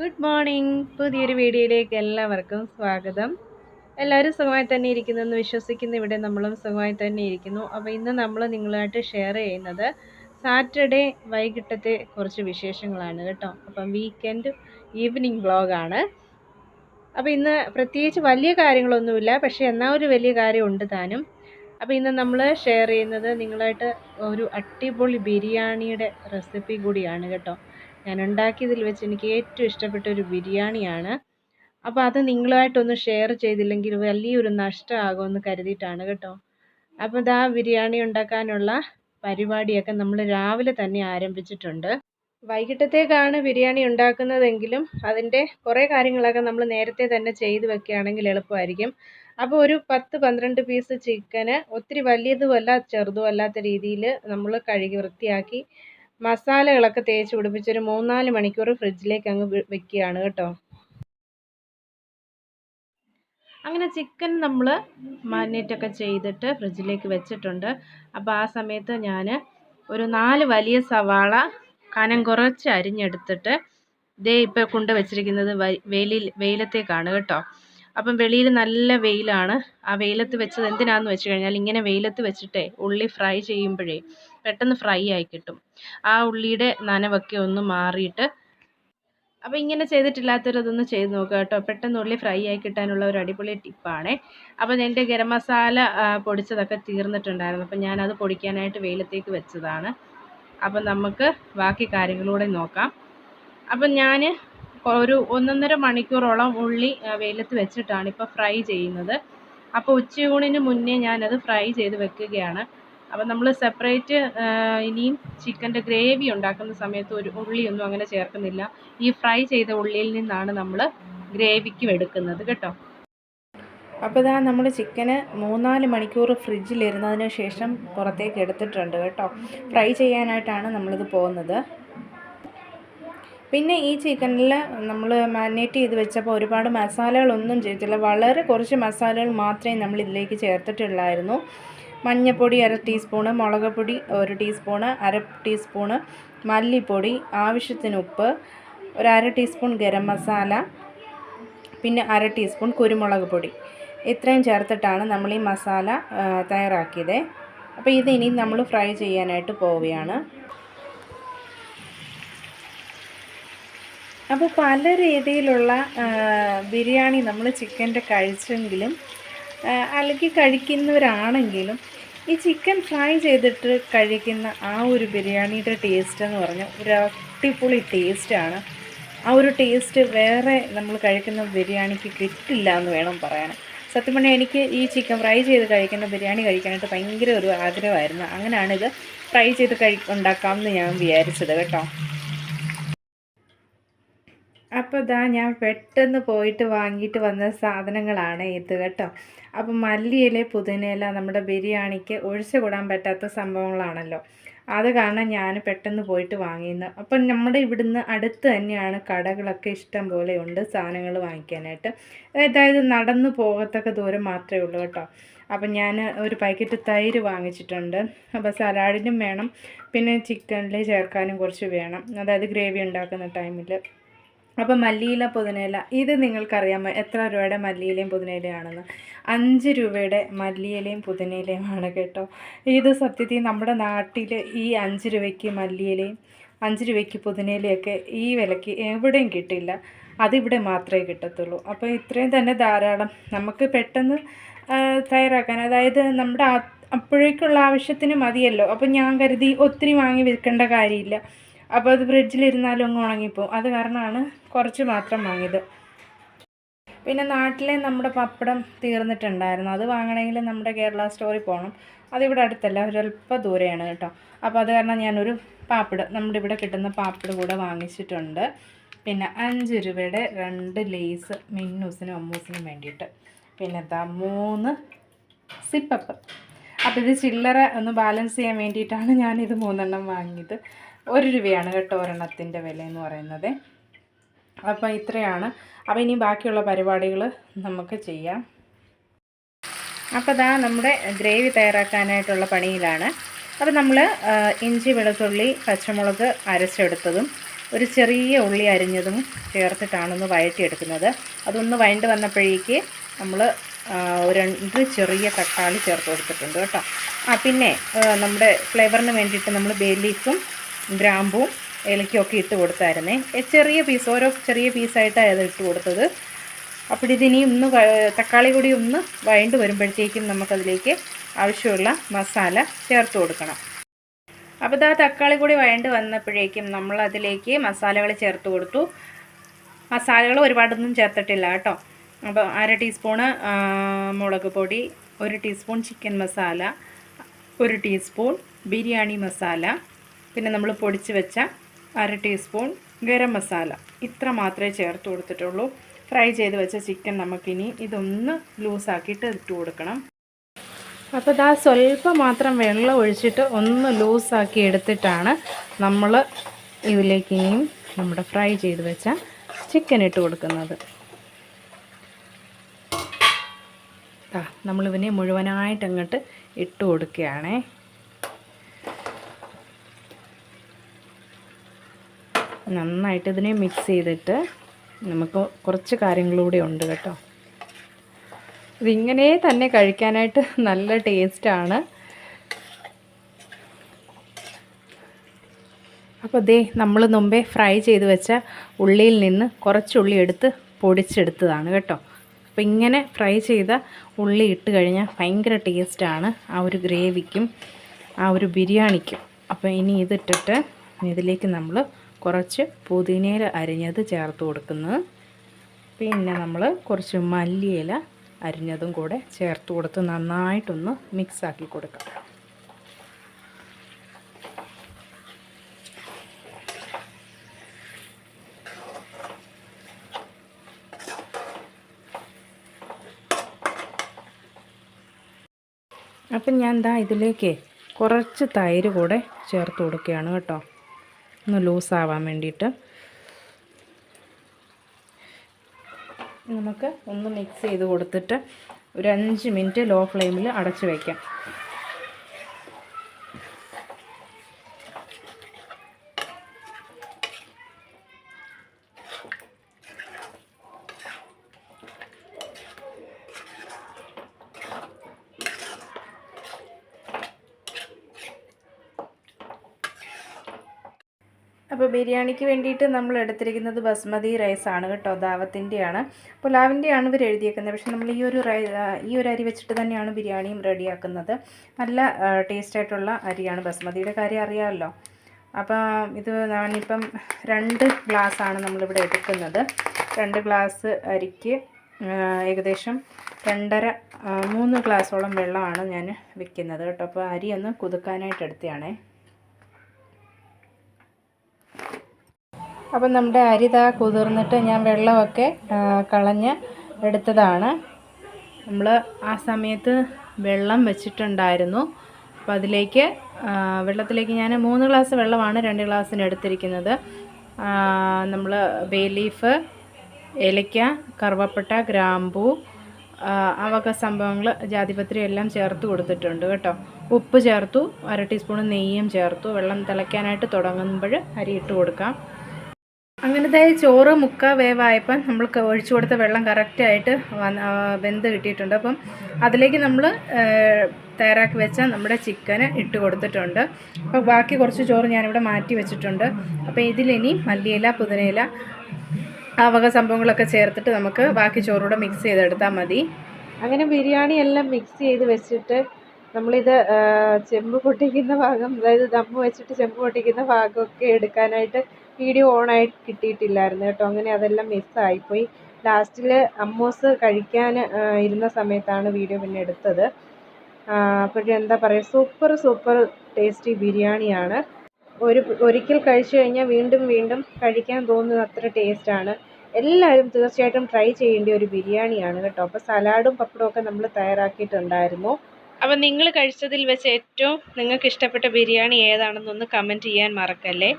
Good morning പുതിയൊരു വീഡിയോയിലേക്ക് എല്ലാവർക്കും സ്വാഗതം. എല്ലാവരും സുഖമായി തന്നെ ഇരിക്കുന്നു എന്ന് വിശ്വസിക്കുന്നു. ഇവിടെ നമ്മളും സുഖമായി തന്നെ ഇരിക്കുന്നു. അപ്പോൾ ഇന്ന് നമ്മൾ നിങ്ങളുമായിട്ട് ഷെയർ ചെയ്യുന്നത് സാറ്റർഡേ വൈകിട്ടത്തെ കുറച്ച് വിശേഷങ്ങളാണ് കേട്ടോ. അപ്പം വീക്കെൻഡ് ഈവനിങ് വ്ളോഗാണ് അപ്പോൾ ഇന്ന് പ്രത്യേകിച്ച് വലിയ കാര്യങ്ങളൊന്നുമില്ല. പക്ഷേ എന്നാൽ ഒരു വലിയ കാര്യം ഉണ്ട് താനും. അപ്പോൾ ഇന്ന് നമ്മൾ ഷെയർ ചെയ്യുന്നത് നിങ്ങളായിട്ട് ഒരു അടിപൊളി ബിരിയാണിയുടെ റെസിപ്പി കൂടിയാണ് കേട്ടോ. ഞാൻ ഉണ്ടാക്കിയതിൽ വെച്ച് എനിക്ക് ഏറ്റവും ഇഷ്ടപ്പെട്ട ഒരു ബിരിയാണിയാണ്. അപ്പോൾ അത് നിങ്ങളുമായിട്ടൊന്ന് ഷെയർ ചെയ്തില്ലെങ്കിൽ വലിയൊരു നഷ്ടമാകുമെന്ന് കരുതിയിട്ടാണ് കേട്ടോ. അപ്പോൾ ഇതാ ബിരിയാണി ഉണ്ടാക്കാനുള്ള പരിപാടിയൊക്കെ നമ്മൾ രാവിലെ തന്നെ ആരംഭിച്ചിട്ടുണ്ട്. വൈകിട്ടത്തേക്കാണ് ബിരിയാണി ഉണ്ടാക്കുന്നതെങ്കിലും അതിന്റെ കുറേ കാര്യങ്ങളൊക്കെ നമ്മൾ നേരത്തെ തന്നെ ചെയ്ത് വെക്കുകയാണെങ്കിൽ എളുപ്പമായിരിക്കും. അപ്പോൾ ഒരു പത്ത് പന്ത്രണ്ട് പീസ് ചിക്കന് ഒത്തിരി വലിയതുമല്ല ചെറുതും അല്ലാത്ത രീതിയിൽ നമ്മൾ കഴുകി വൃത്തിയാക്കി മസാലകളൊക്കെ തേച്ച് പിടിപ്പിച്ച് ഒരു മൂന്നാൽ മണിക്കൂർ ഫ്രിഡ്ജിലേക്ക് അങ്ങ് വെക്കുകയാണ് കേട്ടോ. അങ്ങനെ ചിക്കൻ നമ്മൾ മാരിനേറ്റൊക്കെ ചെയ്തിട്ട് ഫ്രിഡ്ജിലേക്ക് വെച്ചിട്ടുണ്ട്. അപ്പോൾ ആ സമയത്ത് ഞാൻ ഒരു നാല് വലിയ സവാള കനം കുറച്ച് അരിഞ്ഞെടുത്തിട്ട് ദേ ഇപ്പോൾ കൊണ്ട് വെച്ചിരിക്കുന്നത് വെയിൽ വെയിലത്തേക്കാണ് കേട്ടോ. അപ്പം വെളിയിൽ നല്ല വെയിലാണ്. ആ വെയിലത്ത് വെച്ചത് എന്തിനാന്ന് വെച്ച് കഴിഞ്ഞാൽ ഇങ്ങനെ വെയിലത്ത് വെച്ചിട്ടേ ഉള്ളി ഫ്രൈ ചെയ്യുമ്പോഴേ പെട്ടെന്ന് ഫ്രൈ ആയി കിട്ടും. ആ ഉള്ളിയുടെ നനവൊക്കെ ഒന്ന് മാറിയിട്ട് അപ്പോൾ ഇങ്ങനെ ചെയ്തിട്ടില്ലാത്തവരതൊന്ന് ചെയ്ത് നോക്കുക കേട്ടോ. പെട്ടെന്ന് ഉള്ളി ഫ്രൈ ആയി കിട്ടാനുള്ള ഒരു അടിപൊളി ടിപ്പാണേ. അപ്പോൾ എന്റെ ഗരം മസാല പൊടിച്ചതൊക്കെ തീർന്നിട്ടുണ്ടായിരുന്നു. അപ്പോൾ ഞാനത് പൊടിക്കാനായിട്ട് വെയിലത്തേക്ക് വെച്ചതാണ്. അപ്പം നമുക്ക് ബാക്കി കാര്യങ്ങളൂടെ നോക്കാം. അപ്പം ഞാൻ ഒരു ഒന്നൊന്നര മണിക്കൂറോളം ഉള്ളി വെയിലത്ത് വെച്ചിട്ടാണ് ഇപ്പോൾ ഫ്രൈ ചെയ്യുന്നത്. അപ്പോൾ ഉച്ചയൂണിന് മുന്നേ ഞാനത് ഫ്രൈ ചെയ്ത് വെക്കുകയാണ്. അപ്പോൾ നമ്മൾ സെപ്പറേറ്റ് ഇനിയും ചിക്കന്റെ ഗ്രേവി ഉണ്ടാക്കുന്ന സമയത്ത് ഒരു ഉള്ളിയൊന്നും അങ്ങനെ ചേർക്കുന്നില്ല. ഈ ഫ്രൈ ചെയ്ത ഉള്ളിയിൽ നിന്നാണ് നമ്മൾ ഗ്രേവിക്കും എടുക്കുന്നത് കേട്ടോ. അപ്പോൾ ഇതാ നമ്മൾ ചിക്കന് മൂന്നാൽ മണിക്കൂർ ഫ്രിഡ്ജിലിരുന്നതിന് ശേഷം പുറത്തേക്ക് എടുത്തിട്ടുണ്ട് കേട്ടോ. ഫ്രൈ ചെയ്യാനായിട്ടാണ് നമ്മളിത് പോകുന്നത്. പിന്നെ ഈ ചിക്കനിൽ നമ്മൾ മാരിനേറ്റ് ചെയ്ത് വെച്ചപ്പോൾ ഒരുപാട് മസാലകളൊന്നും ചെയ്തിട്ടില്ല വളരെ കുറച്ച് മസാലകൾ മാത്രമേ നമ്മൾ ഇതിലേക്ക് ചേർത്തിട്ടുള്ളായിരുന്നു. മഞ്ഞൾപ്പൊടി അര ടീസ്പൂണ് മുളക് പൊടി ഒരു ടീസ്പൂണ് അര ടീസ്പൂണ് മല്ലിപ്പൊടി ആവശ്യത്തിന് ഉപ്പ് ഒരു അര ടീസ്പൂൺ ഗരം മസാല പിന്നെ അര ടീസ്പൂൺ കുരുമുളക് പൊടി. ഇത്രയും ചേർത്തിട്ടാണ് നമ്മൾ ഈ മസാല തയ്യാറാക്കിയത്. അപ്പോൾ ഇത് ഇനി നമ്മൾ ഫ്രൈ ചെയ്യാനായിട്ട് പോവുകയാണ്. അപ്പോൾ പല രീതിയിലുള്ള ബിരിയാണി നമ്മൾ ചിക്കന്റെ കഴിച്ചെങ്കിലും അല്ലെങ്കിൽ കഴിക്കുന്നവരാണെങ്കിലും ഈ ചിക്കൻ ഫ്രൈ ചെയ്തിട്ട് കഴിക്കുന്ന ആ ഒരു ബിരിയാണിയുടെ ടേസ്റ്റ് എന്ന് പറഞ്ഞാൽ ഒരു അടിപൊളി ടേസ്റ്റാണ് ആ ഒരു ടേസ്റ്റ് വേറെ നമ്മൾ കഴിക്കുന്ന ബിരിയാണിക്ക് കിട്ടില്ല എന്ന് വേണം പറയാൻ. സത്യം പറഞ്ഞാൽ എനിക്ക് ഈ ചിക്കൻ ഫ്രൈ ചെയ്ത് കഴിക്കുന്ന ബിരിയാണി കഴിക്കാനായിട്ട് ഭയങ്കര ഒരു ആഗ്രഹമായിരുന്നു. അങ്ങനെയാണിത് ഫ്രൈ ചെയ്ത് കഴി ഉണ്ടാക്കാമെന്ന് ഞാൻ വിചാരിച്ചത് കേട്ടോ. അപ്പോൾ ഇതാ ഞാൻ പെട്ടെന്ന് പോയിട്ട് വാങ്ങിയിട്ട് വന്ന സാധനങ്ങളാണ് ഇത് കേട്ടോ. അപ്പം മല്ലിയില പുതിനയില നമ്മുടെ ബിരിയാണിക്ക് ഒഴിച്ചു കൂടാൻ പറ്റാത്ത സംഭവങ്ങളാണല്ലോ. അത് കാരണം ഞാൻ പെട്ടെന്ന് പോയിട്ട് വാങ്ങിയിരുന്നു അപ്പം നമ്മുടെ ഇവിടുന്ന് അടുത്ത് തന്നെയാണ് കടകളൊക്കെ ഇഷ്ടം പോലെ ഉണ്ട് സാധനങ്ങൾ വാങ്ങിക്കാനായിട്ട്. അതായത് നടന്നു പോകത്തക്ക ദൂരം മാത്രമേ ഉള്ളൂ കേട്ടോ. അപ്പം ഞാൻ ഒരു പാക്കറ്റ് തൈര് വാങ്ങിച്ചിട്ടുണ്ട്. അപ്പോൾ സലാഡിനും വേണം. പിന്നെ ചിക്കനിൽ ചേർക്കാനും കുറച്ച് വേണം. അതായത് ഗ്രേവി ഉണ്ടാക്കുന്ന ടൈമിൽ അപ്പം മല്ലിയില പുതിനയില. ഇത് നിങ്ങൾക്കറിയാമോ? എത്ര രൂപയുടെ മല്ലിയിലയും പുതിനയിലയാണെന്ന് അഞ്ച് രൂപയുടെ മല്ലിയിലയും പുതിനയിലയുമാണ് കേട്ടോ. ഇത് സത്യത്തിൽ നമ്മുടെ നാട്ടിൽ ഈ അഞ്ച് രൂപയ്ക്ക് മല്ലിയിലയും അഞ്ച് രൂപയ്ക്ക് പുതിനയിലയൊക്കെ ഈ വിലയ്ക്ക് എവിടെയും കിട്ടില്ല. അതിവിടെ മാത്രമേ കിട്ടത്തുള്ളൂ. അപ്പോൾ ഇത്രയും തന്നെ ധാരാളം നമുക്ക് പെട്ടെന്ന് തയ്യാറാക്കാൻ. അതായത് നമ്മുടെ അപ്പോഴേക്കുള്ള ആവശ്യത്തിന് മതിയല്ലോ. അപ്പം ഞാൻ കരുതി ഒത്തിരി വാങ്ങി വിൽക്കേണ്ട കാര്യമില്ല. അപ്പോൾ അത് ഫ്രിഡ്ജിലിരുന്നാലും അങ്ങ് ഉണങ്ങിപ്പോവും. അത് കാരണമാണ് കുറച്ച് മാത്രം വാങ്ങിയത്. പിന്നെ നാട്ടിലെ നമ്മുടെ പപ്പടം തീർന്നിട്ടുണ്ടായിരുന്നു. അത് വാങ്ങണമെങ്കിൽ നമ്മുടെ കേരള സ്റ്റോറിൽ പോകണം. അതിവിടെ അടുത്തല്ല ഒരല്പ ദൂരെയാണ് കേട്ടോ. അപ്പോൾ അത് കാരണം ഞാനൊരു പാപ്പിട് നമ്മുടെ ഇവിടെ കിട്ടുന്ന പാപ്പിട് കൂടെ വാങ്ങിച്ചിട്ടുണ്ട്. പിന്നെ അഞ്ച് രൂപയുടെ രണ്ട് ലേസ് മിന്നൂസിനും അമ്മൂസിനും വേണ്ടിയിട്ട്. പിന്നെ എന്താ മൂന്ന് സിപ്പപ്പ്. അപ്പോൾ ഇത് ചില്ലറ ഒന്ന് ബാലൻസ് ചെയ്യാൻ വേണ്ടിയിട്ടാണ് ഞാനിത് മൂന്നെണ്ണം വാങ്ങിയത്. ഒരു രൂപയാണ് കേട്ടോ ഒരെണ്ണത്തിന്റെ വില എന്ന് പറയുന്നത്. അപ്പോൾ ഇത്രയാണ്. അപ്പോൾ ഇനി ബാക്കിയുള്ള പരിപാടികൾ നമുക്ക് ചെയ്യാം. അപ്പോൾ ഇതാ നമ്മുടെ ഗ്രേവി തയ്യാറാക്കാനായിട്ടുള്ള പണിയിലാണ്. അപ്പോൾ നമ്മൾ ഇഞ്ചി വെളുത്തുള്ളി പച്ചമുളക് അരച്ചെടുത്തതും ഒരു ചെറിയ ഉള്ളി അരിഞ്ഞതും ചേർത്തിട്ടാണ് ഒന്ന് വഴറ്റിയെടുക്കുന്നത്. അതൊന്ന് വഴണ്ട് വന്നപ്പോഴേക്ക് നമ്മൾ രണ്ട് ചെറിയ തക്കാളി ചേർത്ത് കൊടുത്തിട്ടുണ്ട് കേട്ടോ. ആ പിന്നെ നമ്മുടെ ഫ്ലേവറിന് വേണ്ടിയിട്ട് നമ്മൾ ബേ ലീഫും ഗ്രാമ്പും ഏലക്കൊക്കെ ഇട്ട് കൊടുത്തായിരുന്നേ. ചെറിയ പീസ് ഓരോ ചെറിയ പീസായിട്ടാണ് അത് ഇട്ട് കൊടുത്തത്. അപ്പോൾ ഇതിനി ഒന്ന് തക്കാളി കൂടി ഒന്ന് വഴണ്ട് വരുമ്പോഴത്തേക്കും നമുക്കതിലേക്ക് ആവശ്യമുള്ള മസാല ചേർത്ത് കൊടുക്കണം. അപ്പോൾ ഇതാ തക്കാളി കൂടി വഴണ്ട് വന്നപ്പോഴേക്കും നമ്മൾ അതിലേക്ക് മസാലകൾ ചേർത്ത് കൊടുത്തു. മസാലകൾ ഒരുപാടൊന്നും ചേർത്തിട്ടില്ല കേട്ടോ. അപ്പോൾ അര ടീസ്പൂണ് മുളക് പൊടി ഒരു ടീസ്പൂൺ ചിക്കൻ മസാല ഒരു ടീസ്പൂൺ ബിരിയാണി മസാല പിന്നെ നമ്മൾ പൊടിച്ച് വെച്ച അര ടീസ്പൂൺ ഗരം മസാല. ഇത്ര മാത്രമേ ചേർത്ത് കൊടുത്തിട്ടുള്ളൂ. ഫ്രൈ ചെയ്ത് വെച്ച ചിക്കൻ നമുക്കിനി ഇതൊന്ന് ലൂസാക്കിയിട്ട് ഇട്ട് കൊടുക്കണം. അപ്പോൾ ഇതാ സ്വല്പം മാത്രം വെള്ളം ഒഴിച്ചിട്ട് ഒന്ന് ലൂസാക്കി എടുത്തിട്ടാണ് നമ്മൾ ഇതിലേക്ക് ഇനിയും നമ്മുടെ ഫ്രൈ ചെയ്ത് വെച്ച ചിക്കൻ ഇട്ട് കൊടുക്കുന്നത്. ആ നമ്മളിതിനെ മുഴുവനായിട്ട് അങ്ങോട്ട് ഇട്ട് കൊടുക്കുകയാണേ. നന്നായിട്ട് ഇതിനെ മിക്സ് ചെയ്തിട്ട് നമുക്ക് കുറച്ച് കാര്യങ്ങളൂടെ ഉണ്ട് കേട്ടോ. ഇതിങ്ങനെ തന്നെ കഴിക്കാനായിട്ട് നല്ല ടേസ്റ്റാണ് അപ്പോൾ ദേ നമ്മൾ മുമ്പേ ഫ്രൈ ചെയ്ത് വെച്ച ഉള്ളിയിൽ നിന്ന് കുറച്ച് ഉള്ളി എടുത്ത് പൊടിച്ചെടുത്തതാണ് കേട്ടോ. അപ്പോൾ ഇങ്ങനെ ഫ്രൈ ചെയ്ത ഉള്ളി ഇട്ട് കഴിഞ്ഞാൽ ഭയങ്കര ടേസ്റ്റാണ് ആ ഒരു ഗ്രേവിക്കും ആ ഒരു ബിരിയാണിക്കും. അപ്പോൾ ഇനി ഇതിട്ടിട്ട് ഇതിലേക്ക് നമ്മൾ കുറച്ച് പുതിനയില അരിഞ്ഞത് ചേർത്ത് കൊടുക്കുന്നത് പിന്നെ നമ്മൾ കുറച്ച് മല്ലിയില അരിഞ്ഞതും കൂടെ ചേർത്ത് കൊടുത്ത് നന്നായിട്ടൊന്ന് മിക്സാക്കി കൊടുക്കാം. അപ്പം ഞാൻ ദാ ഇതിലേക്ക് കുറച്ച് തൈര് കൂടെ ചേർത്ത് കൊടുക്കുകയാണ് കേട്ടോ. ഒന്ന് ലൂസാവാൻ വേണ്ടിയിട്ട്. നമുക്ക് ഒന്ന് മിക്സ് ചെയ്ത് കൊടുത്തിട്ട് ഒരു അഞ്ച് മിനിറ്റ് ലോ ഫ്ലെയിമിൽ അടച്ച് വയ്ക്കാം അപ്പോൾ ബിരിയാണിക്ക് വേണ്ടിയിട്ട് നമ്മൾ എടുത്തിരിക്കുന്നത് ബസ്മതി റൈസാണ് കേട്ടോ ദാവത്തിന്റെയാണ്. പുലാവിന്റെയാണ് ഇവർ എഴുതിയേക്കുന്നത്. പക്ഷേ നമ്മൾ ഈ ഒരു ഈ ഒരു അരി വെച്ചിട്ട് തന്നെയാണ് ബിരിയാണിയും റെഡിയാക്കുന്നത്. നല്ല ടേസ്റ്റ് ആയിട്ടുള്ള അരിയാണ്. ബസ്മതിയുടെ കാര്യം അറിയാമല്ലോ. അപ്പോൾ ഇത് ഞാനിപ്പം രണ്ട് ഗ്ലാസ്സാണ് നമ്മളിവിടെ എടുക്കുന്നത്. രണ്ട് ഗ്ലാസ് അരിക്ക് ഏകദേശം രണ്ടര മൂന്ന് ഗ്ലാസ്സോളം വെള്ളമാണ് ഞാൻ വെക്കുന്നത് കേട്ടോ. അപ്പോൾ അരി ഒന്ന് കുതുക്കാനായിട്ട് എടുത്തതാണേ. അപ്പം നമ്മുടെ അരിത കുതിർന്നിട്ട് ഞാൻ വെള്ളമൊക്കെ കളഞ്ഞ് എടുത്തതാണ്. നമ്മൾ ആ സമയത്ത് വെള്ളം വെച്ചിട്ടുണ്ടായിരുന്നു. അപ്പോൾ അതിലേക്ക് വെള്ളത്തിലേക്ക് ഞാൻ മൂന്ന് ഗ്ലാസ് വെള്ളമാണ് രണ്ട് ഗ്ലാസ്സിന് എടുത്തിരിക്കുന്നത്. നമ്മൾ ബേ ലീഫ് ഏലക്ക കറുവപ്പട്ട ഗ്രാമ്പൂ അവക സംഭവങ്ങൾ ജാതിപത്രി എല്ലാം ചേർത്ത് കൊടുത്തിട്ടുണ്ട് കേട്ടോ. ഉപ്പ് ചേർത്തു അര ടീസ്പൂൺ നെയ്യും ചേർത്തു. വെള്ളം തിളയ്ക്കാനായിട്ട് തുടങ്ങുമ്പോൾ അരി ഇട്ട് കൊടുക്കാം. അങ്ങനത്തെ ചോറ് മുക്ക വേവായപ്പം നമ്മൾ ക- ഒഴിച്ചു കൊടുത്ത വെള്ളം കറക്റ്റായിട്ട് വെന്ത് കിട്ടിയിട്ടുണ്ട്. അപ്പം അതിലേക്ക് നമ്മൾ തയ്യാറാക്കി വെച്ച നമ്മുടെ ചിക്കന് ഇട്ട് കൊടുത്തിട്ടുണ്ട്. അപ്പോൾ ബാക്കി കുറച്ച് ചോറ് ഞാനിവിടെ മാറ്റി വെച്ചിട്ടുണ്ട്. അപ്പോൾ ഇതിലിനി മല്ലിയില പുതിനയില ആ വക സംഭവങ്ങളൊക്കെ ചേർത്തിട്ട് നമുക്ക് ബാക്കി ചോറൂടെ മിക്സ് ചെയ്തെടുത്താൽ മതി. അങ്ങനെ ബിരിയാണി എല്ലാം മിക്സ് ചെയ്ത് വെച്ചിട്ട് നമ്മളിത് ചെമ്പ് പൊട്ടിക്കുന്ന ഭാഗം അതായത് ദമ്മ് വെച്ചിട്ട് ചെമ്പ് പൊട്ടിക്കുന്ന ഭാഗമൊക്കെ എടുക്കാനായിട്ട് വീഡിയോ ഓണായി കിട്ടിയിട്ടില്ലായിരുന്നു കേട്ടോ. അങ്ങനെ അതെല്ലാം മിസ്സായിപ്പോയി ലാസ്റ്റിൽ അമ്മൂസ് കഴിക്കാൻ ഇരുന്ന സമയത്താണ് വീഡിയോ പിന്നെ എടുത്തത്. അപ്പോഴും എന്താ പറയുക സൂപ്പർ സൂപ്പർ ടേസ്റ്റി ബിരിയാണിയാണ് ഒരു ഒരിക്കൽ കഴിച്ചു കഴിഞ്ഞാൽ വീണ്ടും വീണ്ടും കഴിക്കാൻ തോന്നുന്ന അത്ര ടേസ്റ്റാണ് എല്ലാവരും തീർച്ചയായിട്ടും ട്രൈ ചെയ്യേണ്ട ഒരു ബിരിയാണിയാണ് കേട്ടോ. അപ്പോൾ സലാഡും പപ്പടവും ഒക്കെ നമ്മൾ തയ്യാറാക്കിയിട്ടുണ്ടായിരുന്നു. അപ്പം നിങ്ങൾ കഴിച്ചതിൽ വെച്ച് ഏറ്റവും നിങ്ങൾക്ക് ഇഷ്ടപ്പെട്ട ബിരിയാണി ഏതാണെന്നൊന്ന് കമന്റ് ചെയ്യാൻ മറക്കല്ലേ?